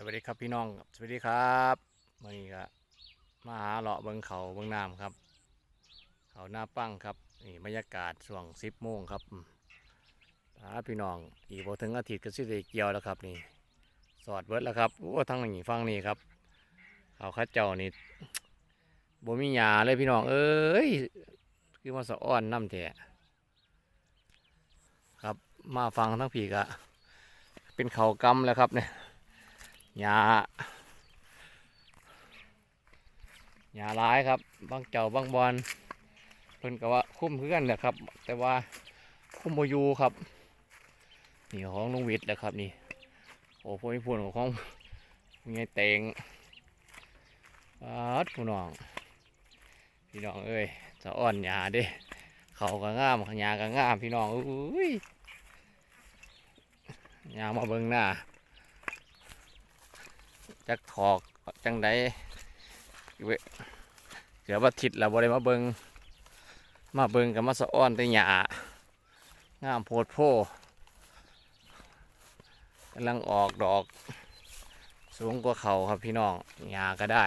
สวัสดีครับพี่น้องสวัสดีครับมื่อนี้ก็มาหาเลาะเบิงเขาเบิงน้ำครับ เขาหน้าปั้งครับนี่บรรยากาศช่วงสิบโมงครับอืมาพี่น้องอีกพอถึงอาทิตย์ก็สิได้เกี่ยวแล้วครับนี่ สอดเบิดแล้วครับโอ้ทั้งนี้ฟังนี่ครับเขาเข้าเจ้านี่บ่มีหยาเลยพี่น้อง เอ้ยคือมาสะอ้อนน้ำแท้ครับมาฟังทั้งผีกะเป็นเขากำแล้วครับเนี่ย หญ้าหญ้าร้ายครับบางเจ้าบางบอนเพิ่นก็ว่าคุ้มเพื่อนแหละครับ แต่ว่าคุ้มโมยูครับนี่ของลุงวิทย์แหละครับนี่โอ้พวกนี้พูดของของไงเตงปาดพี่น้องพี่น้องเอ้ยจะอ่อนหญ้าเด้เขาก็งามหญ้าก็งามพี่น้องอุ้ยหญ้ามาเบิ่งหน้า จักถอกจังใดเว้ยเสือบัทิดแล้วบ่ได้มาเบิงมาเบิงกับมาสะอ้อนแต่หยางามโพดโพกำลังออกดอก สูงกว่าเขาครับพี่น้องหญ้าก็ได้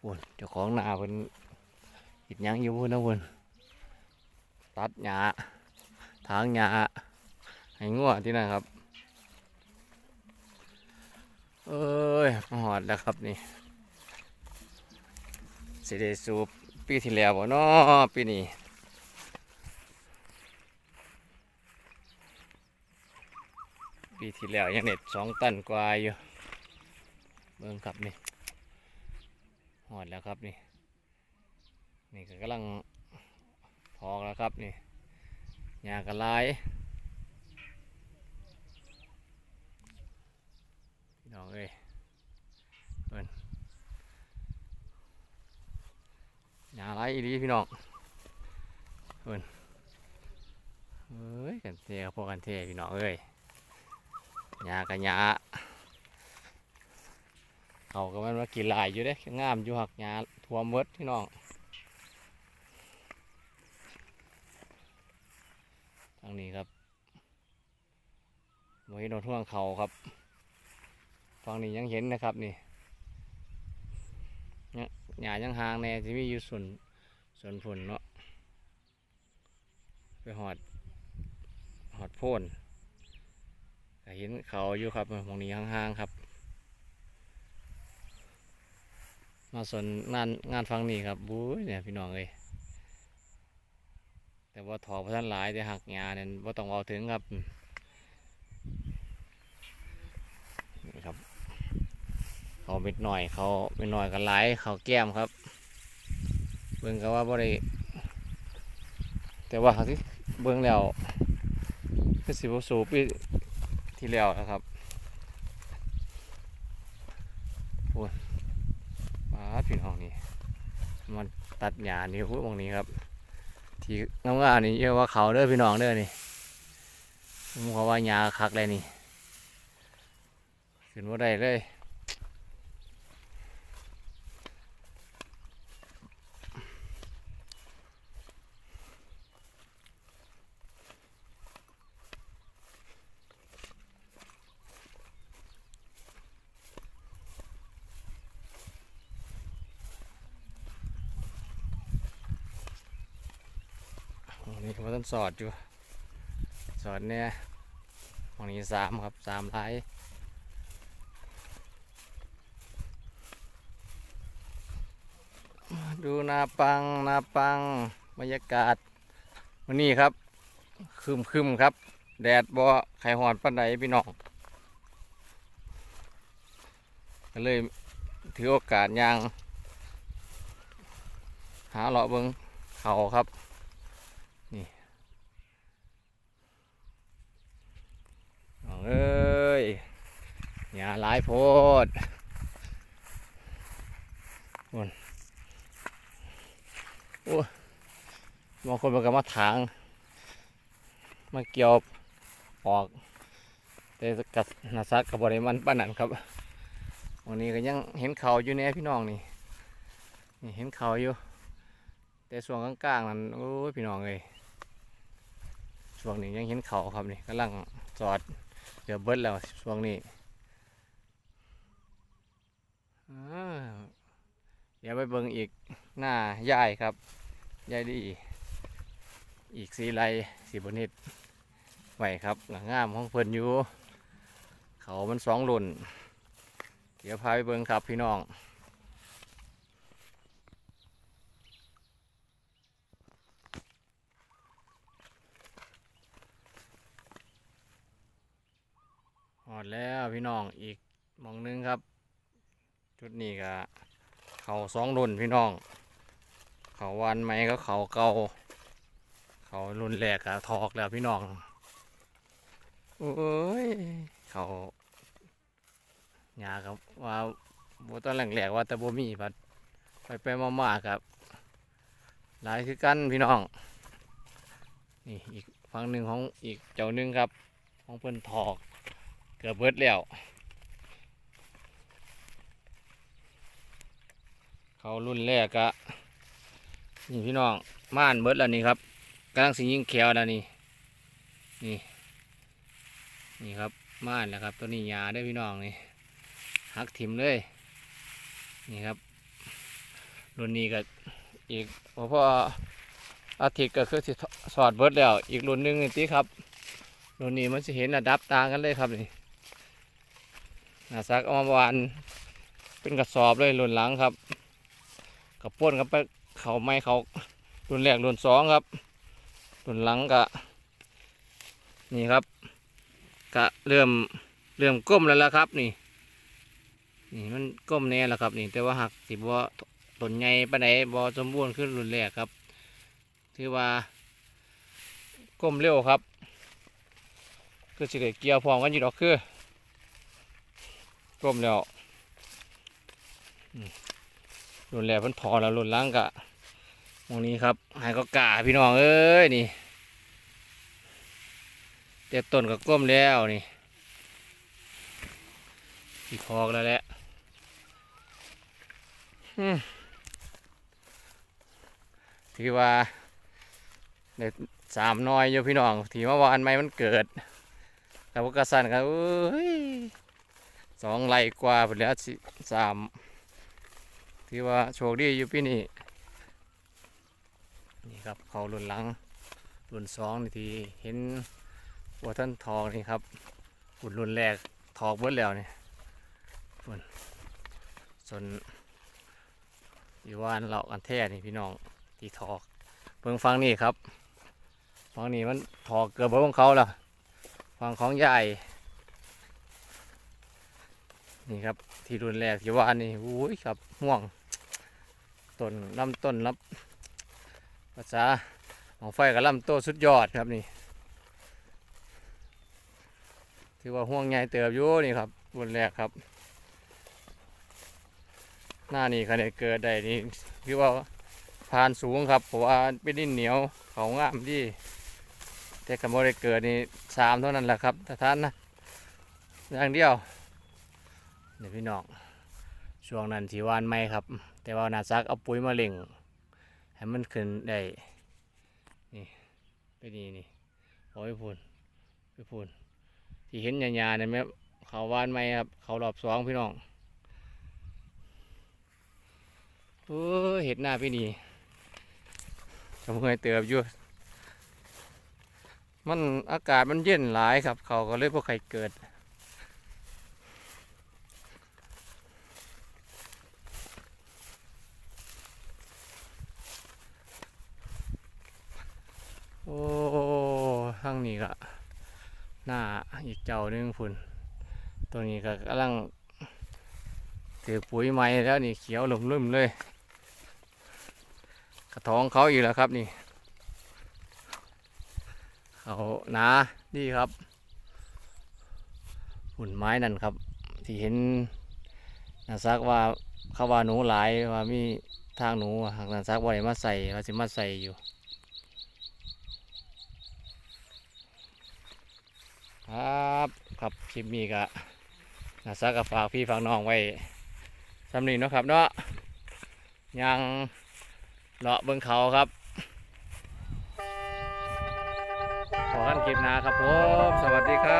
พุ่นเจ้าของนาเพิ่นหิดยังอยู่นนะพุ่นตัดหญ้าทางหญ้า ให้งัวที่นั่นครับ เอ้ยหอดแล้วครับนี่สิได้สูบปีที่แล้วบ่เนาะปีนี้ปีที่แล้วยังเน็ดสองตันกว่าอยู่เบิ่งครับนี่หอดแล้วครับนี่ นี่ก็กำลังพอกแล้วครับนี่หญ้ากระลาย น้องเอ้ยเพิ่นหยาไรอีหลีพี่น้องเพิ่นเอ้ยกันเทพวกกันเทพี่น้องเอ้ยหยากันหยาเขาก็มันมากินลายอยู่เด้งามอยู่หักหยาทั่วมดพี่น้องทางนี้ครับไว้โดนท่วงเขาครับ ฝั่งนี้ยังเห็นนะครับนี่เนี่ยหญ้ายังห่างแน่ที่มีอยู่ส่วนส่วนฝนเนาะไปหอดหอดโพ่นเห็นเขาอยู่ครับฝั่งนี้ห่างๆครับ มาส่วนงานงานฟังนี้ครับบู๊เนี่ยพี่น้องเลยแต่ว่าถอพระท่านหลายแต่หักหญ้าเนี่ยว่าต้องเอาถึงครับนี่ครับ เขาเม็ดหน่อยเขาเม็ดหน่อยกันหลายเขาแก้มครับเบิ่งก็ว่าบ่ได้แต่ว่าที่เบิ่งแล้วคือสิบสูปีที่แล้วนะครับโอ้ยมาพี่น้องนี่มันตัดหญ้านี่พวกมองนี้ครับ ที่งามๆนี่เรียกว่าเขาเด้อพี่น้องเด้อนี่ผมเขาว่าหญ้าคักเลยนี่ขึ้นว่าได้เลย นี้ก็ต้องสอดอยู่ สอดเนี่ยฝั่งนี้สามครับสามลายดูนาปังนาปังบรรยากาศวันนี้ครับคืมคืมครับ แดดบ่ไข่หอนปันใดพี่น้องก็เลยถือโอกาสยาง หาเลาะเบิงเขาครับ องเอ้ยอย่าหลายโพดโอ้ยโอ้บางคนมันก็มาถางมาเกี่ยวออกแต่กับนาซักกับบริมันป้านนั้นครับวันนี้ก็ยังเห็นเขาอยู่เนี่ยพี่น้องนี่นี่เห็นเขาอยู่ แต่ส่วนกลางๆนั้นโอ้ยพี่น้องเลยช่วงนี้ยังเห็นเขาครับนี่กำลังจอด เกือบเบิดแล้วช่วงนี้อ่าเดี๋ยวไปเบิ่งอีกหน้ายายครับยายดี อีกสีไรสีบนิดไหวครับหลังงามของเพิ่นอยู่ เขามันสองรุ่นเดี๋ยวพาไปเบิ่งครับพี่น้อง อดแล้วพี่น้องอีกมองหนึงครับจุดนี้ก็เขาสองรุ่นพี่น้อง เขาวันไหมก็เขาเก่าเขารุ่นแรกก็ทอกแล้วพี่น้องโอ้ยเขาหยาครับว่าบตอนแรกๆว่าแต่บ่มีพัดไปไปมาๆครับ หลายคือกันพี่น้องนี่อีกฝั่งหนึ่งของอีกเจ้าหนึ่งครับ ของเพิ่อนทอก เกือบเบิดแล้ว เขารุ่นแรกอะนี่พี่น้องม่านเบิดแล้วนี่ครับกำลังสิยิงแขวแล้วนี่นี่นี่ครับม่านแล้วครับ ตัวนี้ยาได้พี่น้องนี่หักถิ่มเลยนี่ครับรุ่นนี้ก็อีกพอพออาทิตย์ก็คือสิสอดเบิดแล้ว อีกรุ่นหนึงนี่ติครับรุ่นนี้มันจะเห็นระดับต่างกันเลยครับนี่ นาซักเอามาวานเป็นกระสอบเลยรุ่นหลังครับกับป้นกับไปเขาไม่เขารุ่นแรกรุ่นสองครับรุ่นหลังก็นี่ครับก็เริ่มเริ่มก้มแล้วละครับนี่นี่มันก้มแน่แล้วครับนี่แต่ว่าหักสิบ่ต้นใหญ่ปานบ่สมบูรณ์ขึ้นรุ่นแรกครับ ถือว่าก้มเร็วครับ คือสิได้เกียวพร้อมกันอยู่ดอกคือ ก้มแล้วรุ่นแรกเพิ่นพอแล้วรุ่นล่างกะตรงนี้ครับใหายก็กาพี่น้องเอ้ยนี่เต็ต้นก็ก้มแล้วนี่ที่พอกแล้วแหละอืมถือว่าได้สามน้อยอยู่พี่น้องที่เมื่อวานไม่มันเกิด แต่ว่ากระสันครับเอ้ย สองไร่กว่าไปแล้วสิสามที่ว่าโชคดีอยู่พี่นี่นี่ครับเขารุ่นหลังรุ่นสองนี่ที่เห็นวัวท่านทองนี่ครับรุ่นรุ่นแรกทอกเบิดแล้วนี่ส่วนส่วนอยู่ว่านเรากันแท้นี่พี่น้องที่ทอกเบิ่งฟังนี่ครับฟังนี่มันทอกเกือบเบิดของเขาแล้วฝั่งของใหญ่ นี่ครับ ที่รุนแรกที่ว่านี่อุ้ยครับห่วงต้นลำต้นรับภาษาของไฟกับลำโตสุดยอดครับนี่ถือว่าห่วงใหญ่เติบอยู่นี่ครับรุนแรกครับ หน้านี่ขนาดเกิดได้นี่คือว่าผ่านสูงครับเพราะว่าเป็นดินเหนียวเขางามดีแต่กระโมได้เกิดนี่สามเท่านั้นแหละครับถ้าท่านนะอย่างเดียว เดี๋ยวพี่น้องช่วงนั้นสีวานไม่ครับ แต่ว่านาซักเอาปุ๋ยมาเล่งให้มันขึ้นได้นี่ไปนี่นี่โอ้ยพูนไปพูนที่เห็นหยาๆเนี่ยแม่เขาวานไม่ครับ เขารอบสองพี่น้องโอ้เห็ดหน้าพี่นี่สมเคยเติบอยู่มันอากาศมันเย็นหลายครับ เขาก็เลยพวกใครเกิด โอ้ทางนี้ก็หน้า อีกเจ้าหนึงพุ่นตัวนี้ก็กำลังถือปุ๋ยไม้แล้วนี่เขียวหลุ่มลุ่มเลย กระท้องเขาอีกแล้วครับนี่เขาหนาดีครับหุ่นไม้นั่นครับ ที่เห็นนาซักว่าเขาว่าหนูหลายว่ามีทางหนูหากนาซักว่าได้มาใส่ว่าสิมาใส่อยู่ ครับครับคลิปนี้ก็นาซักก็ฝากพี่ฝากน้องไว้สำนีเนาะครับเนาะยังเลาะเบิ้งเขาครับขออกันคลิปหน้าครับผม สวัสดีครับ